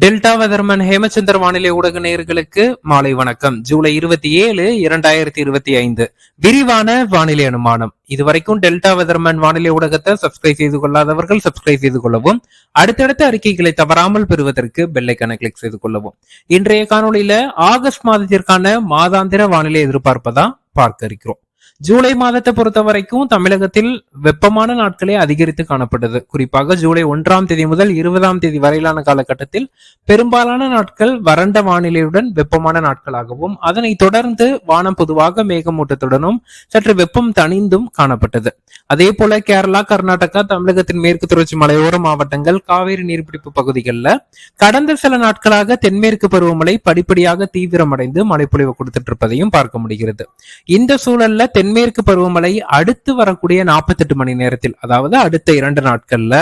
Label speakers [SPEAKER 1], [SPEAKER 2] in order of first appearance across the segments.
[SPEAKER 1] Delta weatherman Hemachandra வானிலை ஊடக நேயர்களுக்கு மாலை வணக்கம். ஜூலை இருபத்தி ஏழு இரண்டாயிரத்தி இருபத்தி ஐந்து. விரிவான வானிலை அனுமானம். இதுவரைக்கும் டெல்டா வெதர்மன் வானிலை ஊடகத்தை சப்ஸ்கிரைப் செய்து கொள்ளாதவர்கள் சப்ஸ்கிரைப் செய்து கொள்ளவும் அடுத்தடுத்த அறிக்கைகளை தவறாமல் பெறுவதற்கு பெல்லைக்கான கிளிக் செய்து கொள்ளவும். இன்றைய காணொளியில ஆகஸ்ட் மாதத்திற்கான மாதாந்திர வானிலை எதிர்பார்ப்பதா பார்க்க இருக்கிறோம். ஜூலை மாதத்தை பொறுத்த வரைக்கும் தமிழகத்தில் வெப்பமான நாட்களே அதிகரித்து காணப்பட்டது. குறிப்பாக ஜூலை ஒன்றாம் தேதி முதல் இருபதாம் தேதி வரையிலான காலகட்டத்தில் பெரும்பாலான நாட்கள் வறண்ட வானிலையுடன் வெப்பமான நாட்களாகவும் அதனைத் தொடர்ந்து வானம் பொதுவாக மேகமூட்டத்துடனும் சற்று வெப்பம் தணிந்தும் காணப்பட்டது. அதே போல கேரளா கர்நாடகா தமிழகத்தின் மேற்கு தொடர்ச்சி மலையோர மாவட்டங்கள் காவேரி நீர்பிடிப்பு பகுதிகளில் கடந்த சில நாட்களாக தென்மேற்கு பருவமழை படிப்படியாக தீவிரமடைந்து மழைப்பொழிவு கொடுத்துட்டு இருப்பதையும் பார்க்க முடிகிறது. இந்த சூழல்ல தென்மேற்கு பருவமழை அடுத்து வரக்கூடிய நாற்பத்தெட்டு மணி நேரத்தில் அதாவது அடுத்த இரண்டு நாட்கள்ல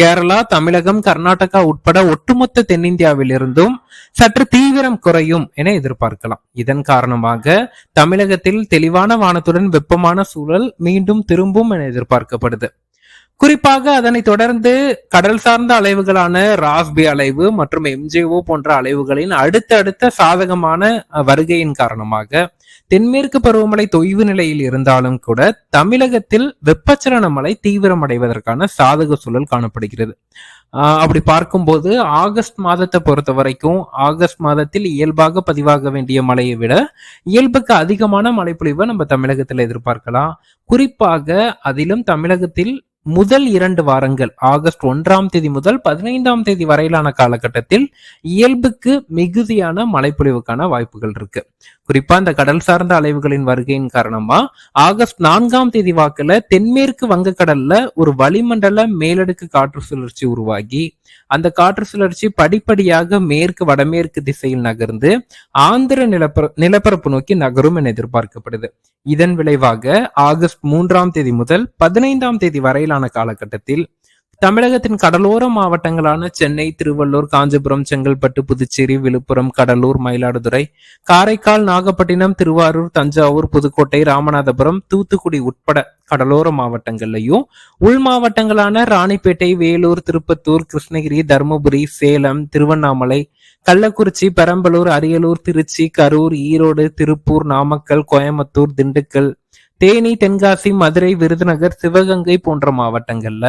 [SPEAKER 1] கேரளா தமிழகம் கர்நாடகா உட்பட ஒட்டுமொத்த தென்னிந்தியாவில் இருந்தும் சற்று தீவிரம் குறையும் என எதிர்பார்க்கலாம். இதன் காரணமாக தமிழகத்தில் தெளிவான வானத்துடன் வெப்பமான சூழல் மீண்டும் திரும்பும் என எதிர்பார்க்கப்படுது. குறிப்பாக அதனைத் தொடர்ந்து கடல் சார்ந்த அலைவுகளான ராஸ்பி அலைவு மற்றும் எம்ஜேஓ போன்ற அலைவுகளின் அடுத்தடுத்த சாதகமான வருகையின் காரணமாக தென்மேற்கு பருவமழை தொய்வு நிலையில் இருந்தாலும் கூட தமிழகத்தில் வெப்பச்சலன மழை தீவிரமடைவதற்கான சாதக சூழல் காணப்படுகிறது. அப்படி பார்க்கும்போது ஆகஸ்ட் மாதத்தை பொறுத்த வரைக்கும் ஆகஸ்ட் மாதத்தில் இயல்பாக பதிவாக வேண்டிய மழையை விட இயல்புக்கு அதிகமான மழைப்பொழிவை நம்ம தமிழகத்தில் எதிர்பார்க்கலாம். குறிப்பாக அதிலும் தமிழகத்தில் முதல் இரண்டு வாரங்கள் ஆகஸ்ட் ஒன்றாம் தேதி முதல் பதினைந்தாம் தேதி வரையிலான காலகட்டத்தில் இயல்புக்கு மிகுதியான மழைப்பொழிவுக்கான வாய்ப்புகள் இருக்கு. குறிப்பா இந்த கடல் சார்ந்த அலைவுகளின் வருகையின் காரணமா ஆகஸ்ட் நான்காம் தேதி வாக்குல தென்மேற்கு வங்கக்கடல்ல ஒரு வளிமண்டல மேலடுக்கு காற்று சுழற்சி உருவாகி அந்த காற்று சுழற்சி படிப்படியாக மேற்கு வடமேற்கு திசையில் நகர்ந்து ஆந்திர நிலப்பர நிலப்பரப்பு நோக்கி நகரும் என எதிர்பார்க்கப்படுது. இதன் விளைவாக ஆகஸ்ட் மூன்றாம் தேதி முதல் பதினைந்தாம் தேதி வரையிலான காலகட்டத்தில் தமிழகத்தின் கடலோர மாவட்டங்களான சென்னை திருவள்ளூர் காஞ்சிபுரம் செங்கல்பட்டு புதுச்சேரி விழுப்புரம் கடலூர் மயிலாடுதுறை காரைக்கால் நாகப்பட்டினம் திருவாரூர் தஞ்சாவூர் புதுக்கோட்டை ராமநாதபுரம் தூத்துக்குடி உட்பட கடலோர மாவட்டங்கள்லையும் உள் மாவட்டங்களான ராணிப்பேட்டை வேலூர் திருப்பத்தூர் கிருஷ்ணகிரி தருமபுரி சேலம் திருவண்ணாமலை கள்ளக்குறிச்சி பெரம்பலூர் அரியலூர் திருச்சி கரூர் ஈரோடு திருப்பூர் நாமக்கல் கோயம்புத்தூர் திண்டுக்கல் தேனி தென்காசி மதுரை விருதுநகர் சிவகங்கை போன்ற மாவட்டங்கள்ல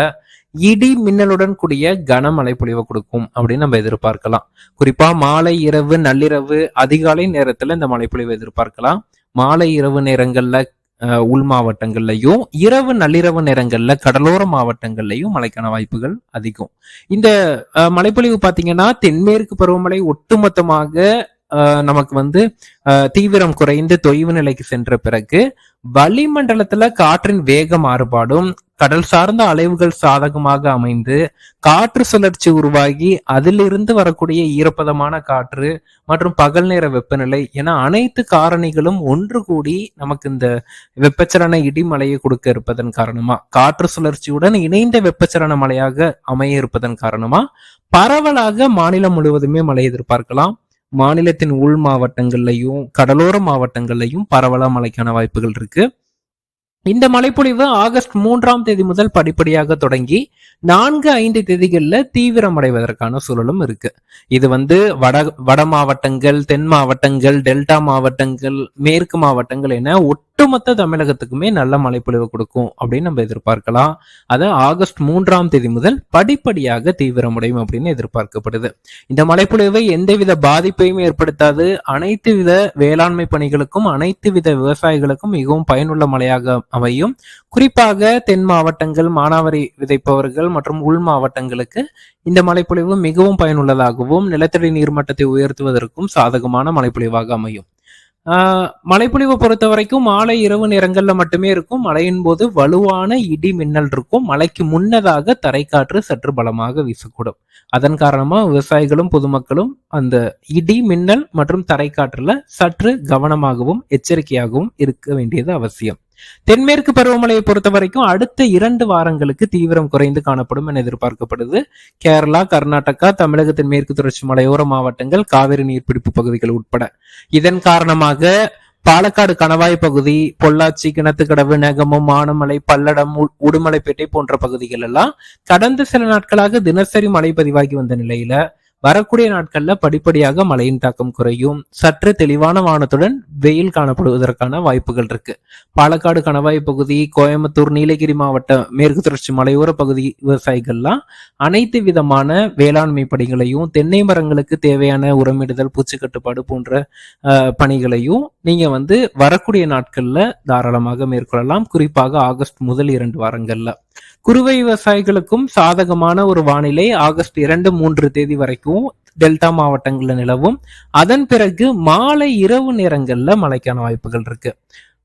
[SPEAKER 1] இடி மின்னலுடன் கூடிய கனமழை பொழிவை கொடுக்கும் அப்படின்னு நம்ம எதிர்பார்க்கலாம். குறிப்பா மாலை இரவு நள்ளிரவு அதிகாலை நேரத்துல இந்த மழைப்பொழிவை எதிர்பார்க்கலாம். மாலை இரவு நேரங்கள்ல உள் மாவட்டங்கள்லையும் இரவு நள்ளிரவு நேரங்கள்ல கடலோர மாவட்டங்கள்லையும் மழைக்கான வாய்ப்புகள் அதிகம். இந்த மழைப்பொழிவு பாத்தீங்கன்னா தென்மேற்கு பருவமழை ஒட்டுமொத்தமாக நமக்கு வந்து தீவிரம் குறைந்து தொய்வு நிலைக்கு சென்ற பிறகு வளிமண்டலத்துல காற்றின் வேக மாறுபாடும் கடல் சார்ந்த அலைவுகள் சாதகமாக அமைந்து காற்று சுழற்சி உருவாகி அதிலிருந்து வரக்கூடிய ஈரப்பதமான காற்று மற்றும் பகல் நேர வெப்பநிலை என அனைத்து காரணிகளும் ஒன்று கூடி நமக்கு இந்த வெப்பச்சலன இடிமலையை கொடுக்க இருப்பதன் காரணமா? காற்று சுழற்சியுடன் இணைந்த வெப்பச்சலன மலையாக அமைய இருப்பதன் காரணமா? பரவலாக மாநிலம் முழுவதுமே மழை எதிர்பார்க்கலாம். மாநிலத்தின் உள் மாவட்டங்கள்லையும் கடலோர மாவட்டங்கள்லையும் பரவலா மழைக்கான வாய்ப்புகள் இருக்கு. இந்த மழைப்பொழிவு ஆகஸ்ட் மூன்றாம் தேதி முதல் படிப்படியாக தொடங்கி நான்கு ஐந்து தேதிகளில் தீவிரமடைவதற்கான சூழலும் இருக்கு. இது வந்து வட வட மாவட்டங்கள் தென் மாவட்டங்கள் டெல்டா மாவட்டங்கள் மேற்கு மாவட்டங்கள் என ஒட்டுமொத்த தமிழகத்துக்குமே நல்ல மழைப்பொழிவு கொடுக்கும் அப்படின்னு நம்ம எதிர்பார்க்கலாம். அது ஆகஸ்ட் மூன்றாம் தேதி முதல் படிப்படியாக தீவிரமடையும் அப்படின்னு எதிர்பார்க்கப்படுது. இந்த மழைப்பொழிவை எந்தவித பாதிப்பையும் ஏற்படுத்தாது. அனைத்து வித வேளாண்மை பணிகளுக்கும் அனைத்து வித விவசாயிகளுக்கும் மிகவும் பயனுள்ள மழையாக அமையும். குறிப்பாக தென் மாவட்டங்கள் மானாவரி விதைப்பவர்கள் மற்றும் உள் மாவட்டங்களுக்கு இந்த மழைப்பொழிவு மிகவும் பயனுள்ளதாகவும் நிலத்தடி நீர்மட்டத்தை உயர்த்துவதற்கும் சாதகமான மழைப்பொழிவாக அமையும். மழைப்பொழிவை பொறுத்த வரைக்கும் மாலை இரவு நேரங்கள்ல மட்டுமே இருக்கும். மழையின் போது வலுவான இடி மின்னல் இருக்கும். மழைக்கு முன்னதாக தரைக்காற்று சற்று பலமாக வீசக்கூடும். அதன் காரணமா விவசாயிகளும் பொதுமக்களும் அந்த இடி மின்னல் மற்றும் தரைக்காற்றுல சற்று கவனமாகவும் எச்சரிக்கையாகவும் இருக்க வேண்டியது அவசியம். தென்மேற்கு பருவமழையை பொறுத்த வரைக்கும் அடுத்த இரண்டு வாரங்களுக்கு தீவிரம் குறைந்து காணப்படும் என எதிர்பார்க்கப்படுது. கேரளா கர்நாடகா தமிழகத்தின் மேற்கு தொடர்ச்சி மலையோர மாவட்டங்கள் காவிரி நீர்பிடிப்பு பகுதிகள் உட்பட. இதன் காரணமாக பாலக்காடு கணவாய் பகுதி பொள்ளாச்சி கிணத்துக்கடவு நெகமம் மானமலை பல்லடம் உடுமலைப்பேட்டை போன்ற பகுதிகள் எல்லாம் கடந்த சில நாட்களாக தினசரி மழை பதிவாகி வந்த நிலையில வரக்கூடிய நாட்கள்ல படிப்படியாக மழையின் தாக்கம் குறையும். சற்று தெளிவான வானத்துடன் வெயில் காணப்படுவதற்கான வாய்ப்புகள் இருக்கு. பாலக்காடு கணவாய் பகுதி கோயம்புத்தூர் நீலகிரி மாவட்ட மேற்கு தொடர்ச்சி மலையோர பகுதி விவசாயிகள்லாம் அனைத்து விதமான வேளாண்மை பணிகளையும் தென்னை மரங்களுக்கு தேவையான உரமிடுதல் பூச்சி கட்டுப்பாடு போன்ற பணிகளையும் நீங்க வந்து வரக்கூடிய நாட்கள்ல தாராளமாக மேற்கொள்ளலாம். குறிப்பாக ஆகஸ்ட் முதல் இரண்டு வாரங்கள்ல. குறுவை விவசாயிகளுக்கும் சாதகமான ஒரு வானிலை ஆகஸ்ட் இரண்டு மூன்று தேதி வரைக்கும் டெல்டா மாவட்டங்களில் நிலவும். அதன் பிறகு மாலை இரவு நேரங்கள்ல மழைக்கான வாய்ப்புகள் இருக்கு.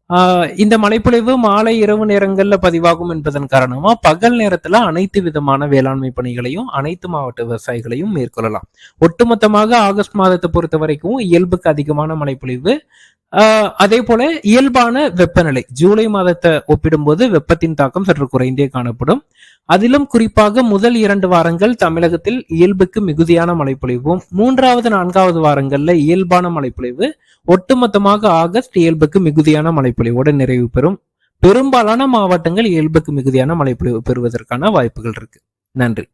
[SPEAKER 1] ஆஹ் இந்த மழைப்பொழிவு மாலை இரவு நேரங்கள்ல பதிவாகும் என்பதன் காரணமா பகல் நேரத்துல அனைத்து விதமான வேளாண்மை பணிகளையும் அனைத்து மாவட்ட விவசாயிகளையும் மேற்கொள்ளலாம். ஒட்டுமொத்தமாக ஆகஸ்ட் மாதத்தை பொறுத்த வரைக்கும் இயல்புக்கு அதிகமான மழைப்பொழிவு அதே போல இயல்பான வெப்பநிலை ஜூலை மாதத்தை ஒப்பிடும்போது வெப்பத்தின் தாக்கம் சற்று குறைந்தே காணப்படும். அதிலும் குறிப்பாக முதல் இரண்டு வாரங்கள் தமிழகத்தில் இயல்புக்கு மிகுதியான மழைப்பொழிவும் மூன்றாவது நான்காவது வாரங்கள்ல இயல்பான மழைப்பொழிவு ஒட்டுமொத்தமாக ஆகஸ்ட் இயல்புக்கு மிகுதியான மழைப்பொழிவோடு நிறைவு பெறும். பெரும்பாலான மாவட்டங்கள் இயல்புக்கு மிகுதியான மழைப்பொழிவு பெறுவதற்கான வாய்ப்புகள் இருக்கு. நன்றி.